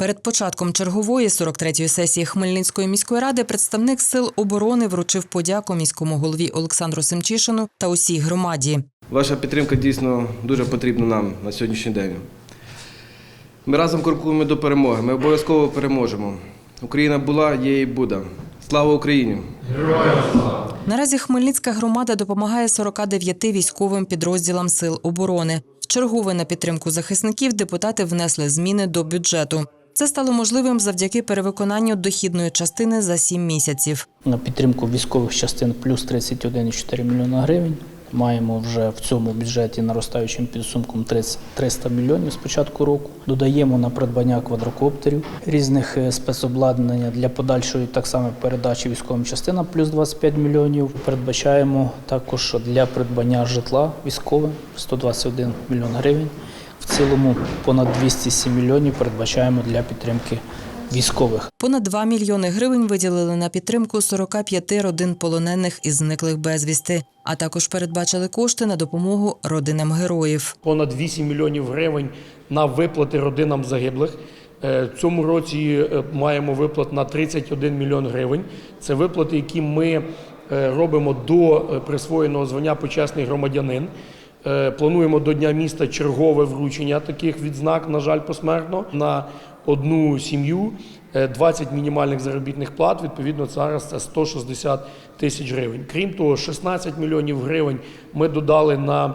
Перед початком чергової 43-ї сесії Хмельницької міської ради представник сил оборони вручив подяку міському голові Олександру Семчишину та усій громаді. Ваша підтримка дійсно дуже потрібна нам на сьогоднішній день. Ми разом крокуємо до перемоги. Ми обов'язково переможемо. Україна була, є і буде. Слава Україні! Наразі Хмельницька громада допомагає 49 військовим підрозділам сил оборони. Вчергове на підтримку захисників депутати внесли зміни до бюджету. Це стало можливим завдяки перевиконанню дохідної частини за сім місяців. на підтримку військових частин плюс 31,4 мільйона гривень. Маємо вже в цьому бюджеті наростаючим підсумком 30 300 мільйонів з початку року. Додаємо на придбання квадрокоптерів різних е, спецобладнання для подальшої так само передачі військовим частинам плюс 25 мільйонів. Передбачаємо також для придбання житла військовим 121 мільйон гривень. Цілому понад 207 мільйонів передбачаємо для підтримки військових. Понад 2 мільйони гривень виділили на підтримку 45 родин полонених і зниклих безвісти, а також передбачили кошти на допомогу родинам героїв. понад 8 мільйонів гривень на виплати родинам загиблих. Е, В цьому році е, маємо виплат на 31 мільйон гривень. Це виплати, які ми е, робимо до присвоєного звання почесний громадянин. Е, Плануємо до Дня міста чергове вручення таких відзнак, на жаль, посмертно на одну сім'ю. Е, 20 мінімальних заробітних плат, відповідно, зараз це 160 тисяч гривень. Крім того, 16 мільйонів гривень ми додали на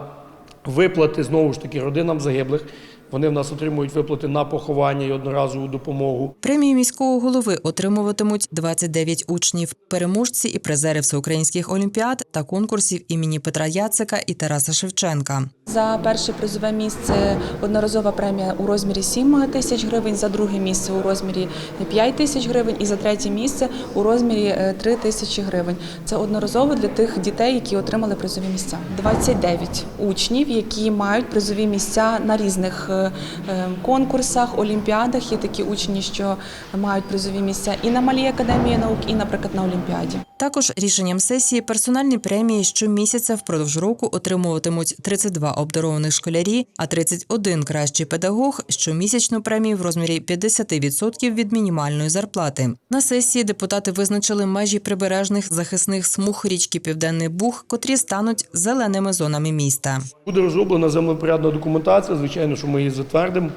Виплати знову ж таки родинам загиблих. Вони в нас отримують виплати на поховання і одноразову допомогу. Премію міського голови отримуватимуть 29 учнів, переможці і призери всеукраїнських олімпіад та конкурсів імені Петра Яцика і Тараса Шевченка. За перше призове місце одноразова премія у розмірі 7 тисяч гривень, за друге місце у розмірі 5 тисяч гривень і за третє місце у розмірі е, 3 тисячі гривень. Це одноразово для тих дітей, які отримали призові місця. 29 учнів, які мають призові місця на різних е, е, конкурсах, олімпіадах. Є такі учні, що мають призові місця і на малій академії наук, і, наприклад, на олімпіаді. Також рішенням сесії персональні премії щомісяця впродовж року отримуватимуть 32 обдарованих школярі, а 31 кращий педагог щомісячну премію в розмірі 50% від мінімальної зарплати. На сесії депутати визначили межі прибережних захисних смуг річки Південний Буг, котрі стануть зеленими зонами міста. Буде розроблена землепорядна документація. Звичайно, що ми її затвердимо.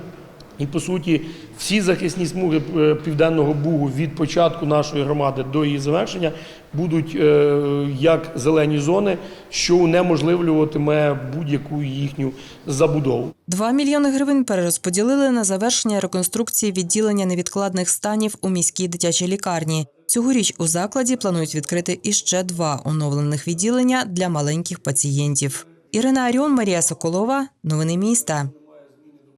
І по суті, всі захисні смуги е, південного бугу від початку нашої громади до її завершення будуть е, як зелені зони, що унеможливлюватиме будь-яку їхню забудову. 2 мільйони гривень перерозподілили на завершення реконструкції відділення невідкладних станів у міській дитячій лікарні. Цьогоріч у закладі планують відкрити іще два оновлених відділення для маленьких пацієнтів. Ірина Аріон, Марія Соколова. Новини міста.